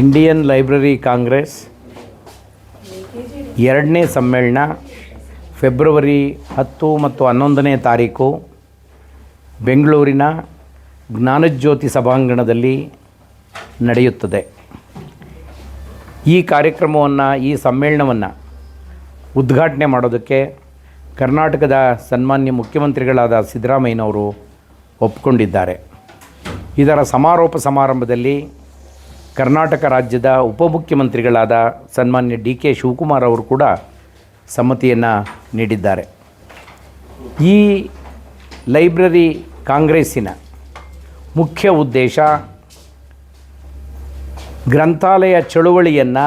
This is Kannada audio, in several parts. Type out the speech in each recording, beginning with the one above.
ಇಂಡಿಯನ್ ಲೈಬ್ರರಿ ಕಾಂಗ್ರೆಸ್ ಎರಡನೇ ಸಮ್ಮೇಳನ ಫೆಬ್ರವರಿ ಹತ್ತು ಮತ್ತು ಹನ್ನೊಂದನೇ ತಾರೀಕು ಬೆಂಗಳೂರಿನ ಜ್ಞಾನಜ್ಯೋತಿ ಸಭಾಂಗಣದಲ್ಲಿ ನಡೆಯುತ್ತದೆ. ಈ ಕಾರ್ಯಕ್ರಮವನ್ನು, ಈ ಸಮ್ಮೇಳನವನ್ನು ಉದ್ಘಾಟನೆ ಮಾಡೋದಕ್ಕೆ ಕರ್ನಾಟಕದ ಸನ್ಮಾನ್ಯ ಮುಖ್ಯಮಂತ್ರಿಗಳಾದ ಸಿದ್ದರಾಮಯ್ಯನವರು ಒಪ್ಪಿಕೊಂಡಿದ್ದಾರೆ ಇದರ ಸಮಾರೋಪ ಸಮಾರಂಭದಲ್ಲಿ ಕರ್ನಾಟಕ ರಾಜ್ಯದ ಉಪಮುಖ್ಯಮಂತ್ರಿಗಳಾದ ಸನ್ಮಾನ್ಯ ಡಿ ಕೆ ಶಿವಕುಮಾರ್ ಅವರು ಕೂಡ ಸಮ್ಮತಿಯನ್ನು ನೀಡಿದ್ದಾರೆ. ಈ ಲೈಬ್ರರಿ ಕಾಂಗ್ರೆಸ್ಸಿನ ಮುಖ್ಯ ಉದ್ದೇಶ ಗ್ರಂಥಾಲಯ ಚಳುವಳಿಯನ್ನು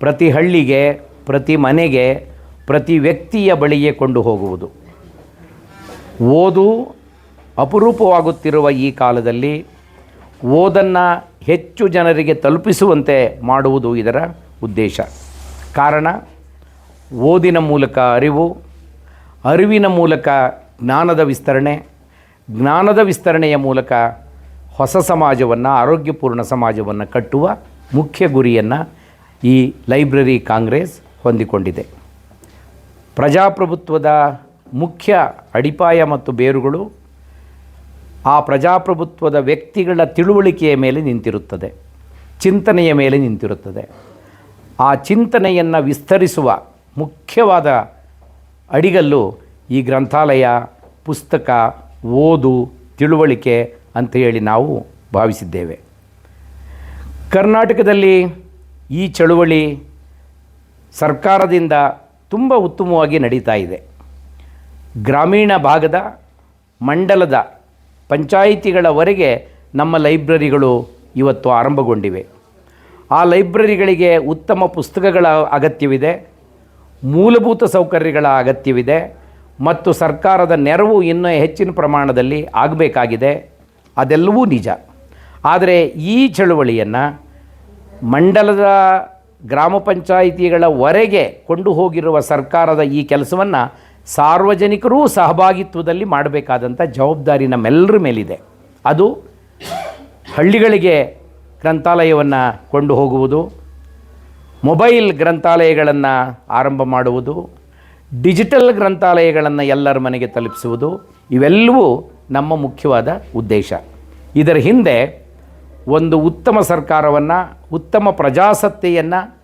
ಪ್ರತಿ ಹಳ್ಳಿಗೆ, ಪ್ರತಿ ಮನೆಗೆ, ಪ್ರತಿ ವ್ಯಕ್ತಿಯ ಬಳಿಗೆ ಕೊಂಡು ಹೋಗುವುದು. ಓದು ಅಪರೂಪವಾಗುತ್ತಿರುವ ಈ ಕಾಲದಲ್ಲಿ ಓದನ್ನು ಹೆಚ್ಚು ಜನರಿಗೆ ತಲುಪಿಸುವಂತೆ ಮಾಡುವುದು ಇದರ ಉದ್ದೇಶ. ಕಾರಣ, ಓದಿನ ಮೂಲಕ ಅರಿವು, ಅರಿವಿನ ಮೂಲಕ ಜ್ಞಾನದ ವಿಸ್ತರಣೆ, ಜ್ಞಾನದ ವಿಸ್ತರಣೆಯ ಮೂಲಕ ಹೊಸ ಸಮಾಜವನ್ನು, ಆರೋಗ್ಯಪೂರ್ಣ ಸಮಾಜವನ್ನು ಕಟ್ಟುವ ಮುಖ್ಯ ಗುರಿಯನ್ನು ಈ ಲೈಬ್ರರಿ ಕಾಂಗ್ರೆಸ್ ಹೊಂದಿಕೊಂಡಿದೆ. ಪ್ರಜಾಪ್ರಭುತ್ವದ ಮುಖ್ಯ ಅಡಿಪಾಯ ಮತ್ತು ಬೇರುಗಳು ಆ ಪ್ರಜಾಪ್ರಭುತ್ವದ ವ್ಯಕ್ತಿಗಳ ತಿಳುವಳಿಕೆಯ ಮೇಲೆ ನಿಂತಿರುತ್ತದೆ, ಚಿಂತನೆಯ ಮೇಲೆ ನಿಂತಿರುತ್ತದೆ. ಆ ಚಿಂತನೆಯನ್ನು ವಿಸ್ತರಿಸುವ ಮುಖ್ಯವಾದ ಅಡಿಗಲ್ಲು ಈ ಗ್ರಂಥಾಲಯ, ಪುಸ್ತಕ, ಓದು, ತಿಳುವಳಿಕೆ ಅಂತ ಹೇಳಿ ನಾವು ಭಾವಿಸಿದ್ದೇವೆ. ಕರ್ನಾಟಕದಲ್ಲಿ ಈ ಚಳುವಳಿ ಸರ್ಕಾರದಿಂದ ತುಂಬ ಉತ್ತಮವಾಗಿ ನಡೀತಾ ಇದೆ. ಗ್ರಾಮೀಣ ಭಾಗದ, ಮಂಡಲದ ಪಂಚಾಯಿತಿಗಳವರೆಗೆ ನಮ್ಮ ಲೈಬ್ರರಿಗಳು ಇವತ್ತು ಆರಂಭಗೊಂಡಿವೆ. ಆ ಲೈಬ್ರರಿಗಳಿಗೆ ಉತ್ತಮ ಪುಸ್ತಕಗಳ ಅಗತ್ಯವಿದೆ, ಮೂಲಭೂತ ಸೌಕರ್ಯಗಳ ಅಗತ್ಯವಿದೆ, ಮತ್ತು ಸರ್ಕಾರದ ನೆರವು ಇನ್ನೂ ಹೆಚ್ಚಿನ ಪ್ರಮಾಣದಲ್ಲಿ ಆಗಬೇಕಾಗಿದೆ. ಅದೆಲ್ಲವೂ ನಿಜ. ಆದರೆ ಈ ಚಳುವಳಿಯನ್ನು ಮಂಡಲದ ಗ್ರಾಮ ಪಂಚಾಯಿತಿಗಳವರೆಗೆ ಕೊಂಡು ಹೋಗಿರುವ ಸರ್ಕಾರದ ಈ ಕೆಲಸವನ್ನು ಸಾರ್ವಜನಿಕರೂ ಸಹಭಾಗಿತ್ವದಲ್ಲಿ ಮಾಡಬೇಕಾದಂಥ ಜವಾಬ್ದಾರಿ ನಮ್ಮೆಲ್ಲರ ಮೇಲಿದೆ. ಅದು ಹಳ್ಳಿಗಳಿಗೆ ಗ್ರಂಥಾಲಯವನ್ನು ಕೊಂಡು ಹೋಗುವುದು, ಮೊಬೈಲ್ ಗ್ರಂಥಾಲಯಗಳನ್ನು ಆರಂಭ ಮಾಡುವುದು, ಡಿಜಿಟಲ್ ಗ್ರಂಥಾಲಯಗಳನ್ನು ಎಲ್ಲರ ಮನೆಗೆ ತಲುಪಿಸುವುದು, ಇವೆಲ್ಲವೂ ನಮ್ಮ ಮುಖ್ಯವಾದ ಉದ್ದೇಶ. ಇದರ ಹಿಂದೆ ಒಂದು ಉತ್ತಮ ಸರ್ಕಾರವನ್ನು, ಉತ್ತಮ ಪ್ರಜಾಸತ್ತೆಯನ್ನು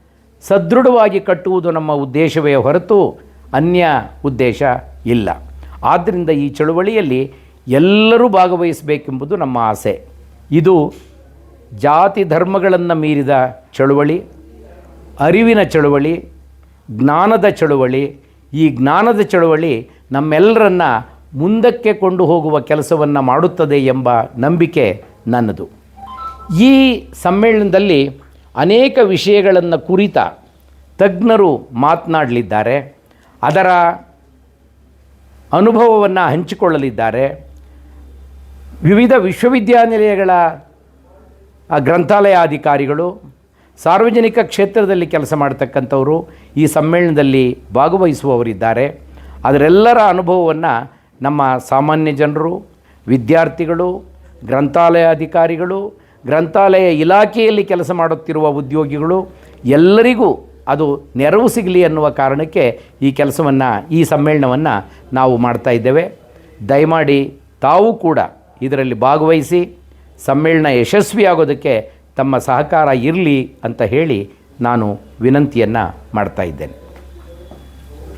ಸದೃಢವಾಗಿ ಕಟ್ಟುವುದು ನಮ್ಮ ಉದ್ದೇಶವೇ ಹೊರತು ಅನ್ಯ ಉದ್ದೇಶ ಇಲ್ಲ. ಆದ್ದರಿಂದ ಈ ಚಳುವಳಿಯಲ್ಲಿ ಎಲ್ಲರೂ ಭಾಗವಹಿಸಬೇಕೆಂಬುದು ನಮ್ಮ ಆಸೆ. ಇದು ಜಾತಿ ಧರ್ಮಗಳನ್ನು ಮೀರಿದ ಚಳುವಳಿ, ಅರಿವಿನ ಚಳುವಳಿ, ಜ್ಞಾನದ ಚಳುವಳಿ. ಈ ಜ್ಞಾನದ ಚಳುವಳಿ ನಮ್ಮೆಲ್ಲರನ್ನ ಮುಂದಕ್ಕೆ ಕೊಂಡು ಹೋಗುವ ಕೆಲಸವನ್ನು ಮಾಡುತ್ತದೆ ಎಂಬ ನಂಬಿಕೆ ನನ್ನದು. ಈ ಸಮ್ಮೇಳನದಲ್ಲಿ ಅನೇಕ ವಿಷಯಗಳನ್ನು ಕುರಿತ ತಜ್ಞರು ಮಾತನಾಡಲಿದ್ದಾರೆ. ಅದರ ಅನುಭವವನ್ನು ಹಂಚಿಕೊಳ್ಳಲಿದ್ದಾರೆ. ವಿವಿಧ ವಿಶ್ವವಿದ್ಯಾನಿಲಯಗಳ, ಆ ಗ್ರಂಥಾಲಯ ಅಧಿಕಾರಿಗಳು ಸಾರ್ವಜನಿಕ ಕ್ಷೇತ್ರದಲ್ಲಿ ಕೆಲಸ ಮಾಡ್ತಕ್ಕಂಥವರು ಈ ಸಮ್ಮೇಳನದಲ್ಲಿ ಭಾಗವಹಿಸುವವರಿದ್ದಾರೆ. ಅದರೆಲ್ಲರ ಅನುಭವವನ್ನು ನಮ್ಮ ಸಾಮಾನ್ಯ ಜನರು, ವಿದ್ಯಾರ್ಥಿಗಳು ಗ್ರಂಥಾಲಯ ಅಧಿಕಾರಿಗಳು ಗ್ರಂಥಾಲಯ ಇಲಾಖೆಯಲ್ಲಿ ಕೆಲಸ ಮಾಡುತ್ತಿರುವ ಉದ್ಯೋಗಿಗಳು ಎಲ್ಲರಿಗೂ ಅದು ನೆರವು ಸಿಗಲಿ ಅನ್ನುವ ಕಾರಣಕ್ಕೆ ಈ ಕೆಲಸವನ್ನು, ಈ ಸಮ್ಮೇಳನವನ್ನು ನಾವು ಮಾಡ್ತಾ ಇದ್ದೇವೆ. ದಯಮಾಡಿ ತಾವು ಕೂಡ ಇದರಲ್ಲಿ ಭಾಗವಹಿಸಿ, ಸಮ್ಮೇಳನ ಯಶಸ್ವಿಯಾಗೋದಕ್ಕೆ ತಮ್ಮ ಸಹಕಾರ ಇರಲಿ ಅಂತ ಹೇಳಿ ನಾನು ವಿನಂತಿಯನ್ನು ಮಾಡ್ತಾ ಇದ್ದೇನೆ.